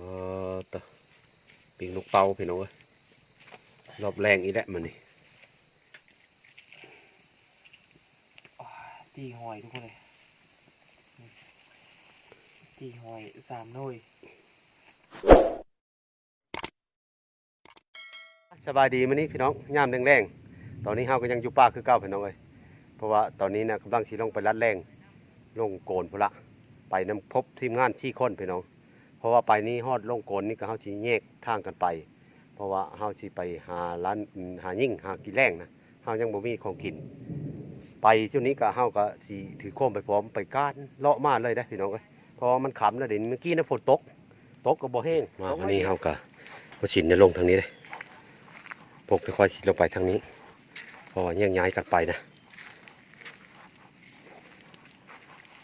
ออตะปิงลูกเป่าพี่น้องเอ้ยรอบแรงอีแหละมันนี่อ่าตีหอยทุกคนเลยนี่ตีหอยสามหน่วยสบายดีมื้อนี้พี่น้องยามแรงๆตอนนี้เฮาก็ยังอยู่ป่าคือเก่าพี่น้องเอ้ยเพราะว่าตอนนี้นะกำลังสิลงไปลัดแรงลงโกนพุ่นละไปนํพบทีมงานที่คนพี่น้อง เพราะว่าไปนี้ฮอดลงโกนนี่ก็เฮาสิแยกทางกันไป เพราะว่าเฮาสิไปหาร้านหายิ่งหากินแรงนะเฮายังบ่มีของกิน ไปช่วงนี้ก็เฮาก็สิถือโคมไปพร้อมไปก้านเลาะมาเลยได้พี่น้องเอ้ยเพราะมันขำแล้วเดี๋ยวนี้เมื่อกี้นะฝนตกตกก็บ่แห้งมาวันนี้เฮาก็บ่ชินได้ลงทางนี้เลยพกจะคอยสิลงไปทางนี้เพราะว่าแยกย้ายกันไปนะ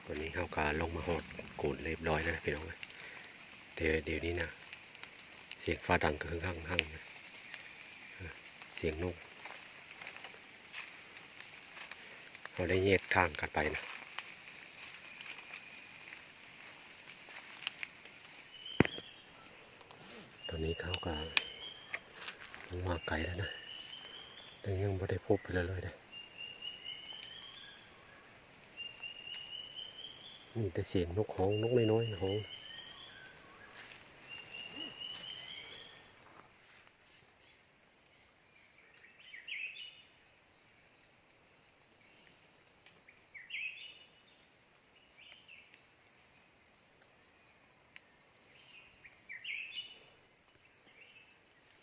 วันนี้เฮาก็ลงมาฮอดโกนเรียบร้อยแล้วนะพี่น้องเอ้ย แต่เดี๋ยวนี้นะเสียงฟ้าดังก็ข้างข้างนะเออเสียงนกเราได้แยกทางกันไปนะตอนนี้เขาก็ลงมาไกลแล้วนะแต่ยังไม่ได้พบเลยเลยนะมีแต่เสียงนกฮ้องนกน้อยๆฮ้อง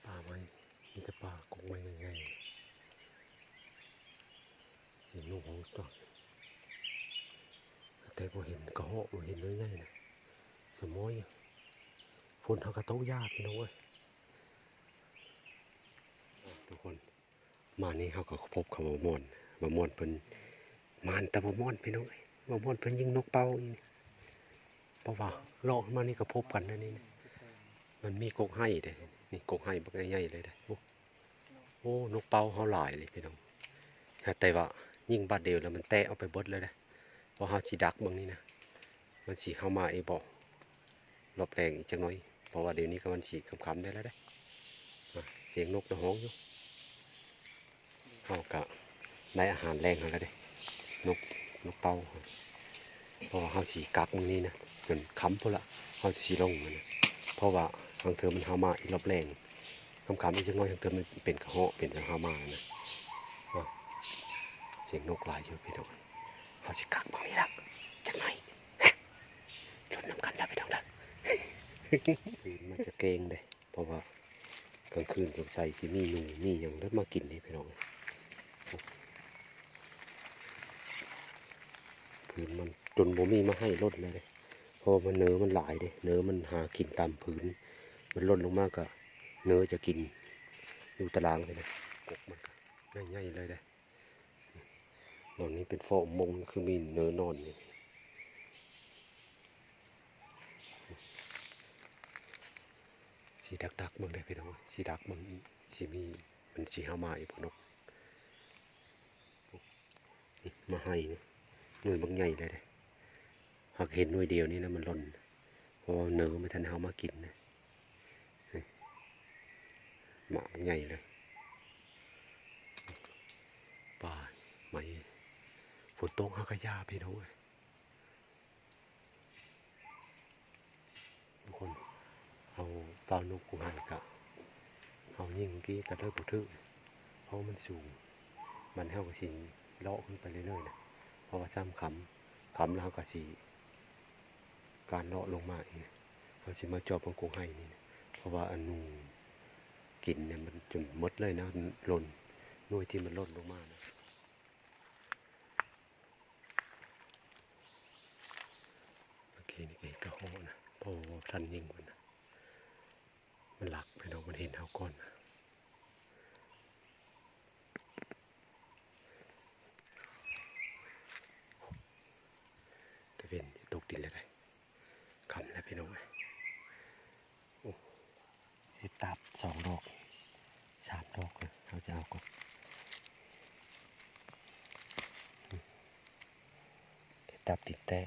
ป่าไม้มีแต่ป่ากงไม้ง่ายๆเสียงนกฮ้องต่อ แต่ก็เห็นกระเหาะเห็นง่ายๆนะสมอยฝนทางกระโต้ยากพี่น้องเว้ยทุกคนมานี่เขาก็พบขบ่มอนบ่มอนเพิ่นมานแต่บ่มอนพี่น้องเอ้ยบ่มอนเพิ่นยิงนกเป่าอีกเพราะว่าเลาะมานี่ก็พบกันนะนี่นะมันมีกกให้เด้นี่กกให้บักใหญ่ๆเลยเด้โอ้นกเป่าเฮาหลายเลยพี่น้องแต่ว่ายิงบาดเดียวแล้วมันแตะเอาไปบดเลยเด้เพราะ เฮาสิดักบิ่งนี่นะมันสิเข้ามาเองบ่รอบแรงอีกจักหน่อยเพราะว่าเดี๋ยวนี้ก็มันสิค่ำๆได้แล้วเด้เสียงนกนะฮ้องอยู่เขาก็ได้อาหารแรงแล้วเด้นกนกเป่าเพราะว่าเขาสีกักมึงนี้นะจนค้ำพุ่ละเขาสีลงมันนะเพราะว่าทางเธอมันเฮามาอีกรอบแรงคำคำอีกจังน้อยทางเธอมันเป็นกระเหาะเป็นเฮามานะเสียงนกหลายอยู่พี่น้อง เขาสิกักมึงนี้ละจักหน่อยลุ้นน้ำกันแล้วพี่น้องเด้อมันจะเกงเด้เพราะว่ากลางคืนผมใส่ที่มีหนูมีอย่างได้มากินนี่พี่น้องพื้นมันจนบ่มีมาให้ลดเลยเด้เพราะมันเนื้อมันหลายเด้เนื้อมันหากินตามพื้น มันลดลงมากก็เนื้อจะกินอยู่ตารางเลยนะกกมันก็ง่ายๆเลยเด้นอนนี้เป็นฟองมงคือมีเนื้อนอนนี่สีดักดักมึงได้พี่น้องสีดักมึงสีมีมันสีหามาอีกพนกนี่มาให้นี่หน่วยบางใหญ่เลยเด้หากเห็นหน่วยเดียวนี่นะมันหล่นเพราะเนื้อไม่ทันเอามากินนะนี่หมาบางใหญ่เลยป่าไม่ฝ นตกหากระยาพี่น้องเอ้ยทุกคนเอาเป่านกกูให้กะเอายิงกี้กระเด้อบุทึกเพราะมันสูง มันเท่ากับสิเลาะขึ้นไปเรื่อยๆนะเพราะว่าซ้ำขำขำแล้วก็สีการเลาะลงมาอีกเขาสิมาจอบของกูให้นี่นะเพราะว่าอนนูกินเนี่ยมันจนมดเลยนะหล่นหน่วยที่มันล่นลงมานะโอ เคนี่ก็เห็นกระโหนะเพราะว่าท่านยิงมันนะมันหลักไปน้องมันเห็นเท่าก้อนนะตะเวนตกดินเลยได้คำแล้วพี่น้องเอ้ยโอ้เห็ดตับสองดอกสามดอกเลยเราจะเอาก่อนอืมเห็ดตับติดแตะ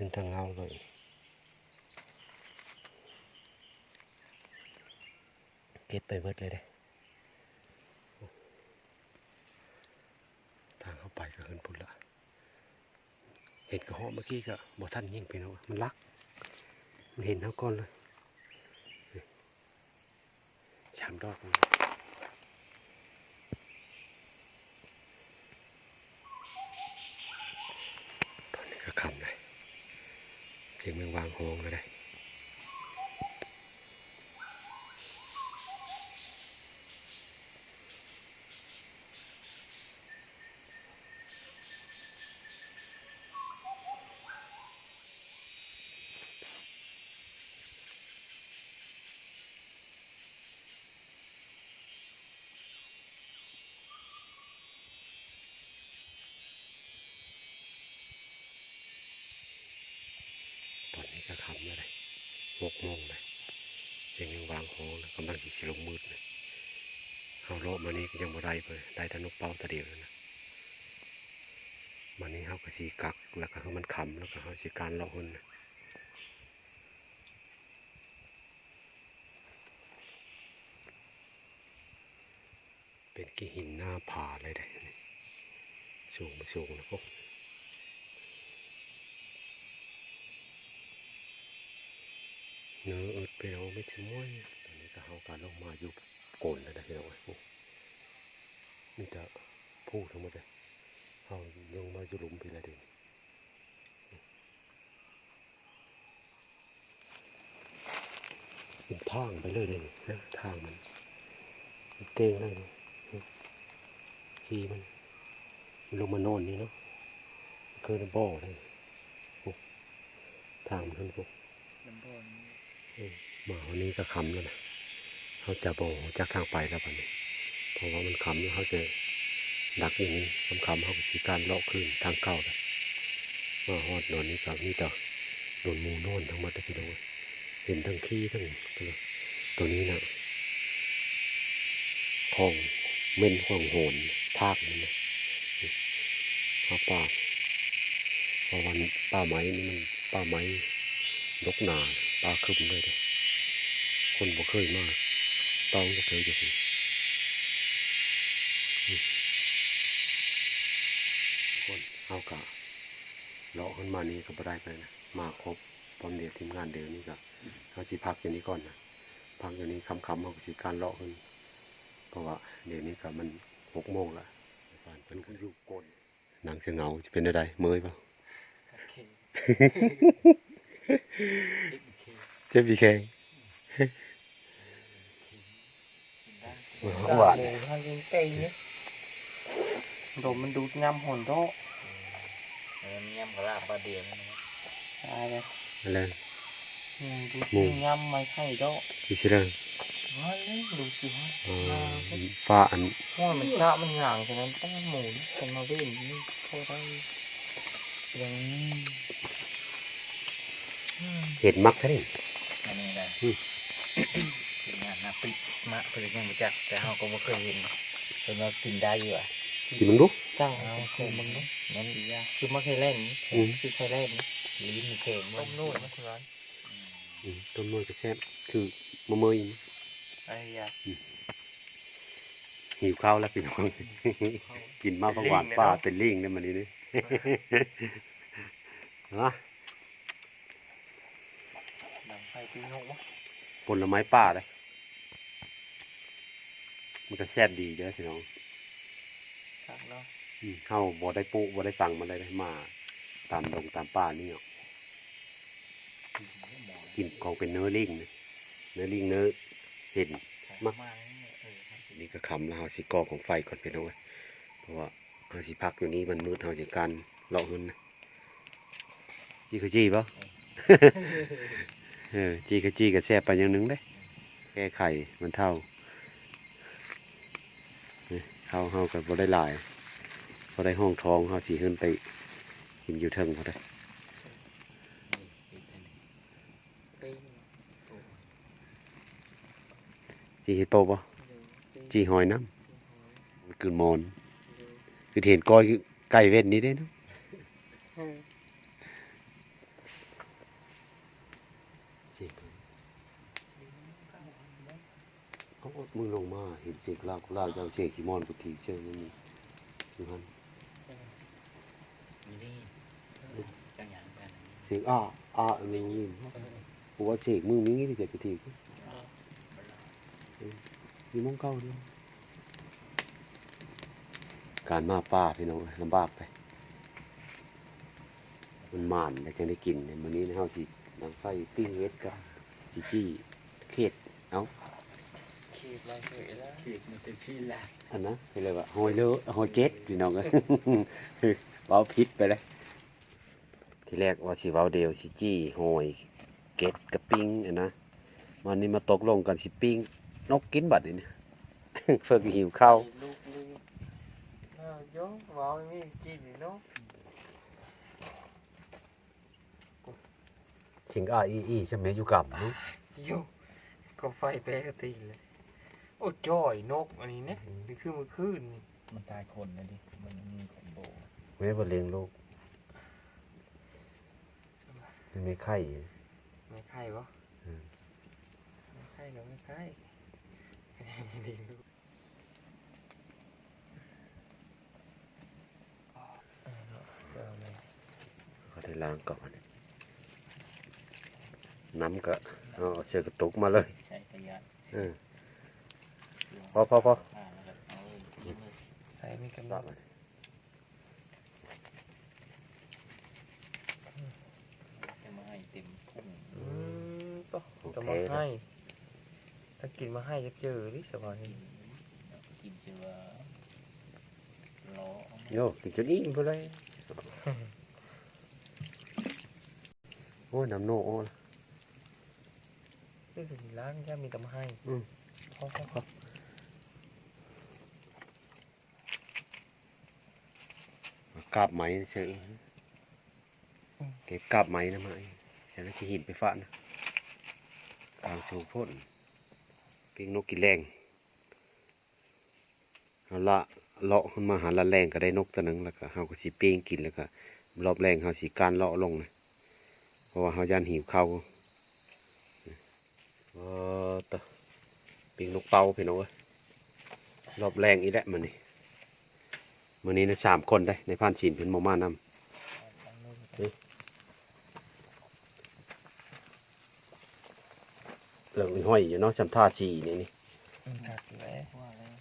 ขึ้น ทางเงาเลย เก็บไปเบิดเลยเด้ทางเข้าไปก็เฮินพุ่นละ เห็นกระหาะเมื่อกี้ก็บ่ทันยิ่งไปเนาะมันลัก มันเห็นเท่าก้อนเลยนี่ชามดอกนี่ตอนนี้ก็คำเลยเสียงแมง วางโฮงเลยได้ตอนนี้ก็คำเลยได้หกโมงเลยเสียงแม งวางกำลังสิสิลงมืดเลยเอาโลมานี่ก็ยังบ่ได้เลยได้แต่นกเป้าตะเดียวนะมันนี้เขาก็สีกักแล้วก็มันคำแล้วก็เขาสีการเลาะหุ่นนะเป็นกี่หินหน้าผาเลยได้สูงสูงนะพวกเนื้ออิดไปเอาไม่ชิมวยตอน ก็เขาการลงมาอยู่โกนแล้วนะพี่น้องเอ้ยมีแต่พูดทั้งหมดเลยเขาลงมาอยู่หลุมไปแล้วเดิเป็นทางไปเลยเลยนะทางมันเต้งเลยเลยทีมันมันลงมานอนนี่เนาะเคยบ่อเลยทางมันทั้งพวกน้ำบอลมาวันนี้ก็คำแล้วนะ เขาจะโบจากทางไปแล้ววันนี้เพราะว่ามันคำแล้วเขาจะดักอย่างนี้คำคำเขาก็สีการเลาะขึ้นทางเก่าเลยมาฮอดนอนนี้กับนี่ต่อโดนมูโน่นทั้งหมดเลยพี่น้องเห็นทั้งขี้ทั้งตัวตัวนี้นะของเม่นของโหนทากมันนะข้าป่าเพราะวันป่าไม้นี่มันป่าไม้ลกหนาป่าคึมเลยเด้คนบ่เคยมาก ต้องจะเจะสิอืมคนเอากะเลาะขึ้นมานี้ก็บ่ได้ไปนะมาครบตอนเดียวทีมงานเดียวนี้ก็เขาสิพักอย่างนี้ก่อนนะพักอย่างนี้คำๆเขาสิการเลาะขึ้นเพราะว่าเดี๋ยวนี้ก็มันหกโมงละบ้านเพิ่นก็อยู่กนหนังเสียงเหงาจะเป็นได้เมื่อยเปล่าเคโอเคเจ็บอีแข้ง หวานถ้ายิงเตยเนี่ยโดมมันดูดงำหอนโตเออมันย่ำกระลาบปลาเดียวนี่นะตายเลยอะไรอืมดูหมูดงำไม่ใช่โตที่ชื่อเรื่องว้ายเลยดูสิฮะอ่าฟ้าอันว่ามันชะมันหย่างฉะนั้นต้องหมุนเป็นมาเว้นนี่เขาได้อย่างนี้อืมเห็ดมักแท้นี่อันนี้นะอืม ทีมงานนาปิมะเพื่อยังไม่จักแต่เราก็ไม่เคยเห็นเป็นว่ากินได้อยู่อะกินมันดูจ้างเอาเซมันเนาะนั่นดีอะคือมาเคยเล่นอืมคือเคยเล่นลิ้นมันเข็มต้มนู่นนะคุณร้านอืมต้นมะม่วงจะแซ่บคือมะเมยนี่ไอ้ยาหิวข้าวแล้วพี่น้องกินมาประหวานป้าเป็นลิงเนี่ยมันนี่นี่ฮะหนังไฟตีนกวะผลไม้ป่าเลย มันก็แซ่บดีเด้อพี่น้องครับเนาะอืมเข้าบ่ได้ปลูกบ่ได้สั่งมันเลยได้มา ตามดงตามป่านี่เนาะกินของเป็นเนื้อลิงเนี่ยเนื้อลิงเนื้อเห็นมากเออนี่ก็คำแล้วเฮาสิก่อของไฟก่อนพี่น้องเอ้ยเพราะว่าเฮาสิพักอยู่นี้มันมืดเฮาสิการเลาะหุ่นนะจี้คือจี้ปะ เออจี้คือจี้ก็แซ่บไปอย่างหนึงเด้ แก้ไขมันเท่า ข้าเฮาเฮากับ่ได้หลายบ่ได้ห้องท้องเฮาสีขึ้นไปกินอยู่เทิงพอได้ตีนจี้เฮ็ดโปบ่จีหอยน้ำคือมอน คือเห็นก้อยไก่เว้นนี้ได้เนาะ มึงลงมาเห็นเสกลาวลาวเจ้าเสกขีมอนกูทีเชื่อมันมีอยู่หันมีนี่จังหยังกันเสียงอ้าอ้าอันนี้ยินกูว่าเสกมึงมีงี้ที่เสกกูทีมีมงเก้าเด้วยการมาป้าพี่น้องลำบากไป มันหมานแล้วจังได้กินเนี่ยมื้อนี้นะเฮาสินางไฟปิ้งเวทกับจีจี้เขตเอา ขีดมาเฉยแล้วเค้กมันนพี่ละอันนะไปเลยว่าหอยเลอหอยเจ็ดพี่น้องเอ้ยเว้าผิดไปเลยทีแรกว่าสิเว้าเดียวสิจี้หอยเก็ดกับปิ้งอันนะวันนี้มาตกลงกันสิปิ้งนกกินบัดนี่เพิ่งหิวข้าวลูกลืมอ้าวโยเว้าไม่กินนี่าสิงอ้าอีอีใช่ไหมอยู่กับเนาะโยก็ไฟแปกติเลย โอ้จ้อยนกอันนี้เนี่ยนี่คือมันขึ้นนี่มันตายคนนะดิ มันมีขมโบเว้ยบ่เลี้ยงลูกมันมีไข่ไม่ไข่ปะอืมไม่ไข่ก็ไม่ไข่ดีลูกเอาเนาะเดี๋ยวเอาเลยก็ได้ล้างก่อนน้ำก็เอาเชือกกระตุกมาเลย ใช้ประหยัดเออ พอพอพออ่าแล้วก็เอาเยอะเลยใส่มีกำตัลัดงมาจะมาให้เต็มพุ่งอืมต่อจะมาให้ถ้ากินมาให้จะเจอดิสบายกินเจือล้อโยกินจนอิ่มไปเลยโอ้ยน้ำโนโอ้ยนี่คือร้านย่ามีแต่มาให้อืมพอพอพอ กาบไหมเฉยเก็บกาบไหมนะไหมฉันที่หินไปฟาดนะกลางสูพ่นกินนกกินแรงเอาละเลาะขึ้นมาหาละแรงก็ได้นกตัวหนึ่งแล้วก็เฮาก็สิเป้งกินแล้วก็รอบแรงเฮาสิการเลาะลงนะเพราะว่าเฮาย่านหิวข้าวเออตะปิ้งนกเป่าพี่น้องเอ้ยรอบแรงอีกแล้วมันนี่ มื้อนี้นะสามคนได้ในพานชินเพิ่นบ่มานำเหลืองห้อยอยู่เนาะจำท่าชีนี่นี่กัดแล้วว่าแล้ว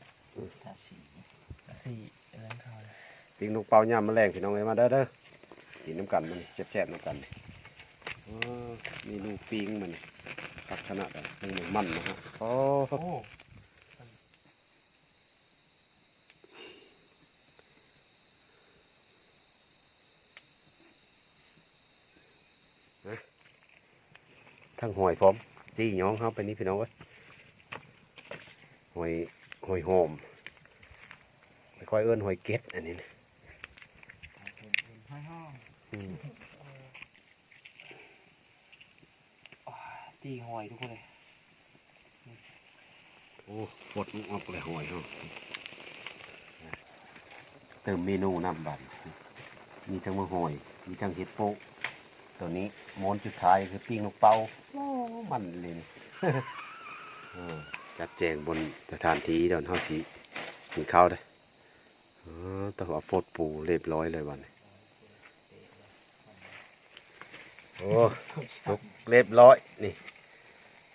ทาสีสี่ร้านข้าวปิ้งนกเป่าย่ามแมลงพี่น้องเอ้ยมาเด้อเด้อกินน้ำกันมันแซ่บๆน้ำกันนี่อ๋อมีลูกปิ้งมันขักขนาดนั้นหนึ่งมันนะฮะโอ้ ทั้งหอยพร้อมจี้หยองเขาไปนี่พี่น้องเอ้ยหอยหอยหอมไม่ค่อยเอิ้นหอยเก็ดอันนี้นะให้ห้องอืมอ่าตีหอยทุกคนเลยโอ้ปวดมุกออกเลยหอยเนาะเติมเมนูน้ำบันมีทั้งมะหอย มีทั้งเห็ดโป๊ะ ตัวนี้ม้วนจุดท้ายคือปิ้งนกเป่าโอ้มันเลยนี่ เออจัดแจงบนสถานที่เดี๋ยวเท่าสีกินข้าวได้ออ๋อแต่ว่าโฟดปูเรียบร้อยเลยวันนี้โอ้สุกเรียบร้อยนี่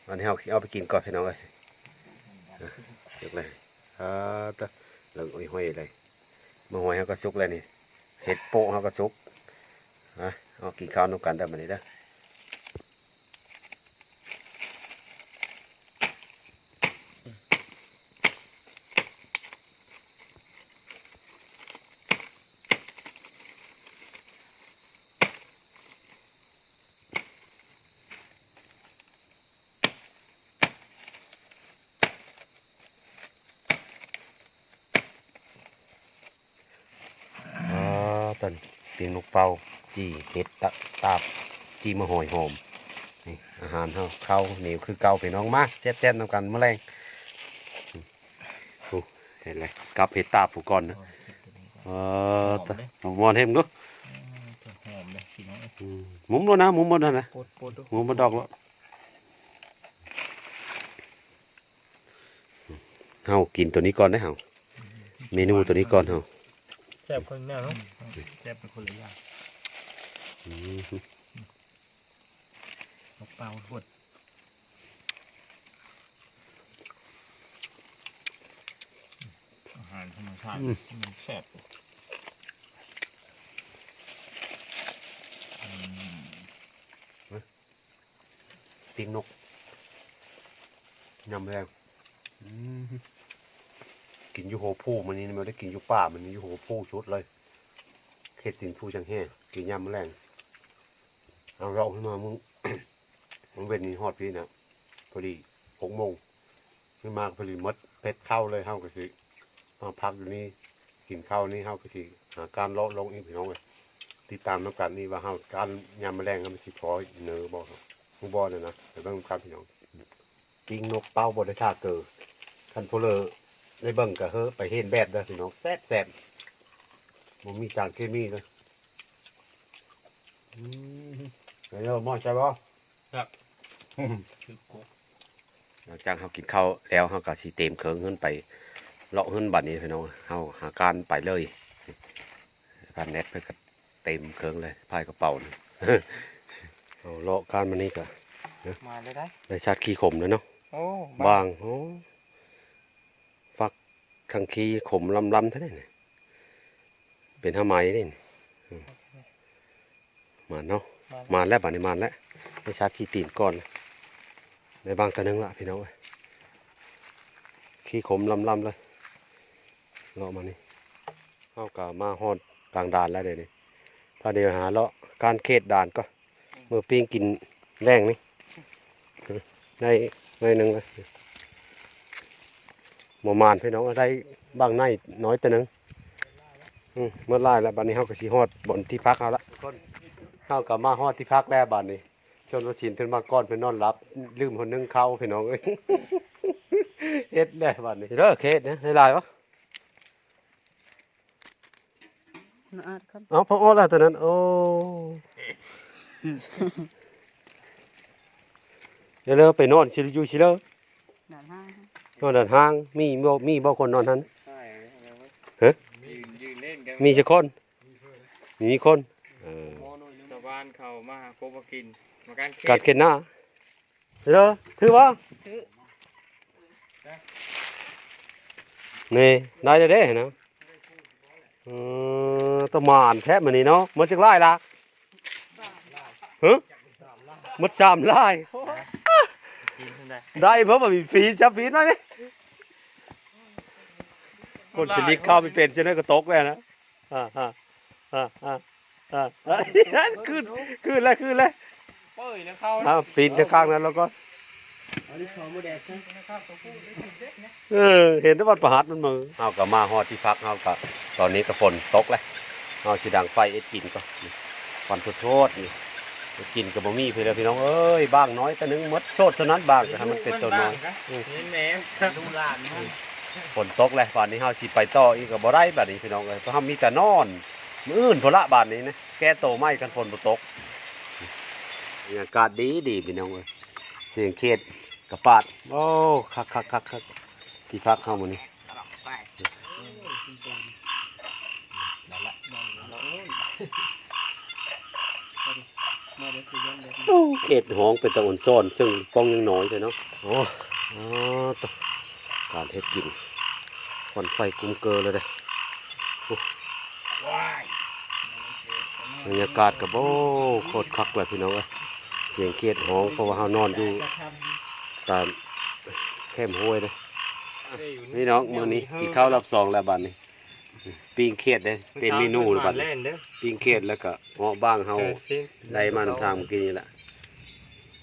วันนี้เราเอาไปกินก่อนพี่น้องเลยเรียบเลยอ่าตะเหลืองห้อยเลยมาหอยเขาก็สุกเลยนี่เห็ดโปะเขาก็สุก อะเอากินข้าวนำกันได้มานี่ได้ออ๋อตอน เปียงนกเป่าจีเห็ดตะตาบจีมะหอยหอมนี่อาหารเฮาข้าวเหนียวคือเก่าไปน้องมาแซ่บๆนำกันมะแรงโอ้เห็นเลยกับเห็ดตาบผู้ก่อนนะเออตะเอามอนเห็มดูหอมเลยพี่น้องอืมหมุมแล้วนะหมุมหมดแล้วนะปวดปวดดูหมุมมาดอกแล้วเฮากินตัวนี้ก่อนได้อเฮาเมนูตัวนี้ก่อนเฮา แซ่บคนแนวเนาะแซ่บเป็นคนละอย่างอืมนกเปล่าทุกคนอาหารธรรมชาติมันแซ่บอืมปิ้งนกยำแรงอืม กินยูโหผู้มันนี่มันได้กินยูป่ามันนี่ยูโหผู้ชุดเลยเข็ดตินผู้จังแห่กินยำแรงเอาเราขึ้นมามึงมึงเว้นนี่ฮอดพี่นะพอดีหกโมงขึ้นมาพอดีมดเป็ดเข้าเลยเข้าก็สิมาพักอยู่นี่กินข้าวนี่เข้าก็สิหาการเลาะลงอีกพี่น้องเลยติดตามน้ำกันนี่ว่าเฮาการยำแมลงมันสิพอเนื้อบ่ครับผู้บอลน่ะนะแต่เบิ่งครับพี่น้องกิงนกเป้าบนไดท่าเกิดคันพลเลอ ได้เบิ่งก็เฮ้อไปเห็นแบบเด้อพี่น้องแซ่บแซ่บบ่มีสารเคมีเลยอืมเดี๋ยวมอใช่บ่ครับอืมคือกบหลังจากเฮากินข้าวแล้วเฮาก็สิเต็มเครื่องขึ้นไปเลาะขึ้นบัดนี้พี่น้องเฮาหาการไปเลยพันเน็ตเพิ่นก็เต็มเครื่องเลยพายกระเป๋านี่เอาเลาะการมานี่ก็มาเลยได้ได้ชาติขี้ขมเลยเนาะโอ้บางโอ้ ฟักคังคีขมลำลำเท่านั้นนี่เป็นทำไมนี่อืมมาเนาะมาแล้วบัดนี้มาแล้วไปชาร์จขี้ตีนก่อนเลยในบางตะนึงละพี่น้องเอ้ยขี้ขมลำลำเลยเลาะมานี่เข้ากะมาฮอดกลางด่านแล้วเดี๋ยวนี้พาเดี๋ยวหาเลาะการเขตด่านก็เมื่อปิ้งกินแรงนี่ได้ได้หนึ่งเลย หมอมานพี่น้องได้บางในน้อยแต่หนึงอืมเมื่อไล่แล้วบัดนี้เฮากะสิฮอดบนที่พักเอาละเฮากะมาฮอดที่พักแล้วบัดนี้ชนวชินเพิ่นมาก่อนเพิ่นนอนหลับลืมคนนึงเข้าพี่น้องเอ้ยเฮ็ดได้บัดนี้เด้อเคสนะได้หลายวะน่าอาดครับเอาพออแล้วตัวนั้นโอ้เดี๋ยวเราไปนอนสิอยู่สิเลอด่า นห้างนอนด้านห้าง มีบ่มีบ่คนนอนหันใช่ฮะยืนยืนเล่นกันมีจักคน มีคนเออชาวบ้านเขามาหาโคมากินมาการเขกัดตเข็นหน้าเด้อถือว่านี่ได้แล้วเด้นะเออตะมานแท้มื้อนี้เนาะหมดจักลายละฮะหมดสามลายกินทันใดได้เพราะว่ามีฟีดจับฟีดไหม คนสลิกเข้าไปเป็นใช่ไหมก็ตกแล้วนะอ่าอ่าอ่าอ่าอ่าอ่าขึ้นขึ้นแล้วขึ้นแล้วเป้ยแล้วเขาอ่าปีนข้างนั้นแล้วก็อันนี้ขอมาแดกใช่ไหมครับตัวผู้ได้กินเด็กนะเออเห็นแต่วัดประหัตมันมือเอากับมาฮอดที่พักเอากับตอนนี้ก็ฝนตกแล้วเอาสิดังไฟเอ็ดกินก็นี่ฟันโทษๆนี่ไปกินกับบะมี่เพื่อนพี่น้องเอ้ยบ้างน้อยแต่นึงหมดโชดเท่านั้นบ้างแต่ให้มันเป็นตัวน้อยอืมนี่แหนมดูหลานมัน ฝนตกแล้วบานนี้เฮาสิไปต่ออีกก็บ่ได้บาดนี้พี่น้องเอ้ยเพราะเฮามีแต่นอนมื้ออื่นพุ่นละบาดนี้นะแก้โตไม้กันฝนบ่ตกอากาศดีดีพี่น้องเอ้ยเสียงเขตกระปาดโอ้คักคักคักคักที่พักเฮามื้อนี้ไปนั่นนี้โอ้เขตห้องเป็นตะอ่อนซ่อนซึ่งป้องยังน้อยใช่เนาะโอ้อ๋อการเฮ็ดกิน ควันไฟกุ้มเกอเลยเด้อายบรรยากาศก็บ่โคตรคักเลยพี่น้องเอ้ยเสียงเขตห้องเพราะว่าเฮานอนอยู่ตามแคมห้วยเลยำนี่น้องมื้อนี้กินข้าวรอบสองแล้วบัดนี้ปิ้งเขียดเด้เป็นเมนูแล้วบัดนี้เล่นปิ้งเขียดแล้วก็เหาะบ้างเฮาได้มานำทางกี้นี่แหละ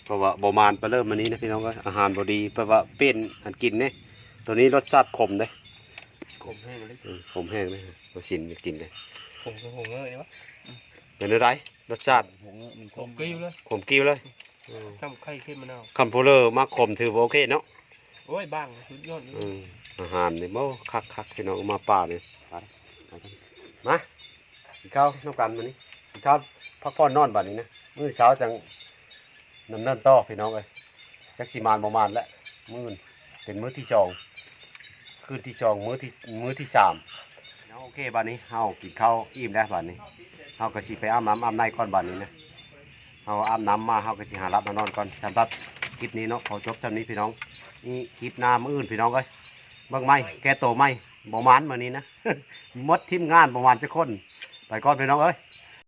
เพราะว่าบ่มานไปเริ่มมื้อนี้นะพี่น้องก็อาหารบ่ดีเพราะว่าเป็นอันกินเด้ตัวนี้รสชาติขมเด้ ผมแห้งเลยอืมขมแห้งเด้บ่สินกินเด้ผมก็ผมเงยวะเป็นจังไดรสชาติผมกิ้วเลยขมกิ้วเลยอืมทำไข่ขึ้นมะนาวคำโพเลอร์มาขมถือว่าโอเคเนาะโอ้ยบ้างสุดยอดเลยอืมอาหารนี่บ่คักๆพี่น้องเอามาป่านี่ไปไปกันมากินข้าวน้ำกันมื้อนี้กินข้าวพักผ่อนนอนบัดนี้นะมื้อเช้าจังนำเนินต่อพี่น้องเอ้ยจักสิมานบ่มานแล้วมื้อนี้เป็นมื้อที่สอง คืนที่สองมื้อที่มื้อที่สามเนาะโอเคบัดนี้เฮากินข้าวอิ่มแล้วบัดนี้เฮาก็สิไปอาบน้ำอาบในก่อนบัดนี้นะเฮาอาบน้ำมาเฮาก็สิหารับมานอนก่อนสำหรับคลิปนี้เนาะขอจบเท่านี้พี่น้องนี่คลิปหน้ามื้ออื่นพี่น้องเอ้ยเบิ่งไหมแกโตไหมบ่มานมื้อนี้นะ หมดทีมงานบ่มานจักคนไปก่อนพี่น้องเอ้ย